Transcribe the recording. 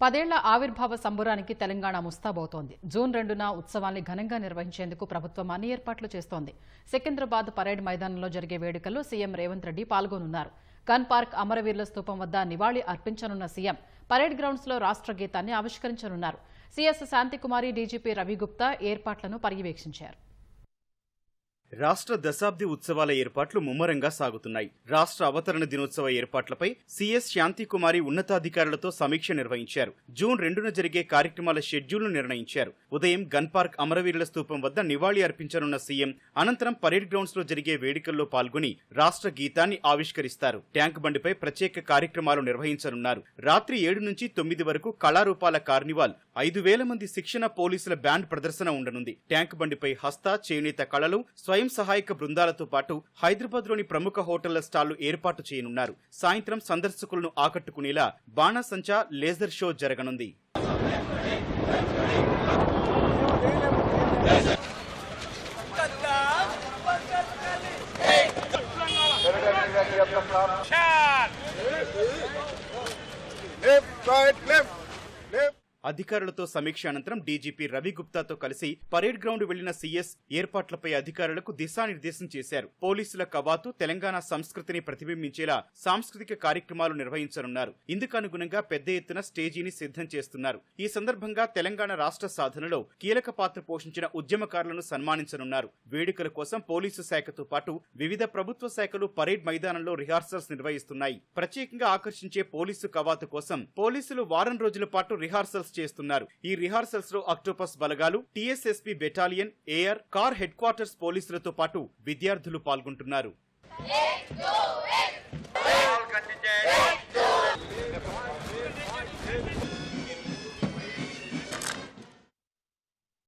పదేళ్ళ ఆవిర్భావ సంబురానికి తెలంగాణ ముస్తాబవుతోంది. జూన్ రెండున ఉత్సవాన్ని ఘనంగా నిర్వహించేందుకు ప్రభుత్వం అన్ని ఏర్పాట్లు చేస్తోంది. సికింద్రాబాద్ పరేడ్ మైదానంలో జరిగే వేడుకల్లో సీఎం రేవంత్ రెడ్డి పాల్గొనున్నారు. గన్ పార్క్ అమరవీరుల స్తూపం వద్ద నివాళి అర్పించనున్న సీఎం పరేడ్ గ్రౌండ్స్లో రాష్ట్ర గీతాన్ని ఆవిష్కరించనున్నారు. సీఎస్ శాంతికుమారి డీజీపీ రవిగుప్తా ఏర్పాట్లను పర్యవేక్షించారు. రాష్ట్ర దశాబ్ది ఉత్సవాల ఏర్పాట్లు ముమ్మరంగా సాగుతున్నాయి. రాష్ట్ర అవతరణ దినోత్సవ ఏర్పాట్లపై సీఎస్ శాంతికుమారి ఉన్నతాధికారులతో సమీక్ష నిర్వహించారు. జూన్ రెండున జరిగే కార్యక్రమాల షెడ్యూల్ను నిర్ణయించారు. ఉదయం గన్ పార్క్ అమరవీరుల స్తూపం వద్ద నివాళి అర్పించనున్న సీఎం అనంతరం పరేడ్ గ్రౌండ్స్లో జరిగే వేడుకల్లో పాల్గొని రాష్ట్ర గీతాన్ని ఆవిష్కరిస్తారు. ట్యాంక్ బండిపై ప్రత్యేక కార్యక్రమాలు నిర్వహించనున్నారు. రాత్రి ఏడు నుంచి తొమ్మిది వరకు కళారూపాల కార్నివాల్ ఐదు వేల మంది శిక్షణ పోలీసుల బ్యాండ్ ప్రదర్శన ఉండనుంది ట్యాంక్ బండిపై హస్త చేనేత కళలు స్వయం సహాయక బృందాలతో పాటు హైదరాబాద్లోని ప్రముఖ హోటళ్ళ స్టాళ్ళు ఏర్పాటు చేయనున్నారు సాయంత్రం సందర్శకులను ఆకట్టుకునేలా బాణాసంచా లేజర్ షో జరగనుంది Left, right, left. అధికారులతో సమీక్ష అనంతరం డీజీపీ రవి గుప్తాతో కలిసి పరేడ్ గ్రౌండ్ వెళ్ళిన సీఎస్ ఏర్పాట్లపై అధికారులకు దిశానిర్దేశం చేశారు. పోలీసుల కవాతు తెలంగాణ సంస్కృతిని ప్రతిబింబించేలా సాంస్కృతిక కార్యక్రమాలు నిర్వహించనున్నారు. ఇందుకు అనుగుణంగా పెద్ద ఎత్తున స్టేజీని సిద్ధం చేస్తున్నారు. ఈ సందర్భంగా తెలంగాణ రాష్ట్ర సాధనలో కీలక పాత్ర పోషించిన ఉద్యమకారులను సన్మానించనున్నారు. వేడుకల కోసం పోలీసు శాఖతో పాటు వివిధ ప్రభుత్వ శాఖలు పరేడ్ మైదానంలో రిహార్సల్స్ నిర్వహిస్తున్నాయి. ప్రత్యేకంగా ఆకర్షించే పోలీసు కవాతు కోసం పోలీసులు వారం రోజుల పాటు రిహార్సల్స్ చేస్తున్నారు. ఈ రిహార్సల్స్లో అక్టోపస్ బలగాలు TSSP battalion AR car headquarters పోలీసులతో పాటు విద్యార్థులు పాల్గొంటున్నారు.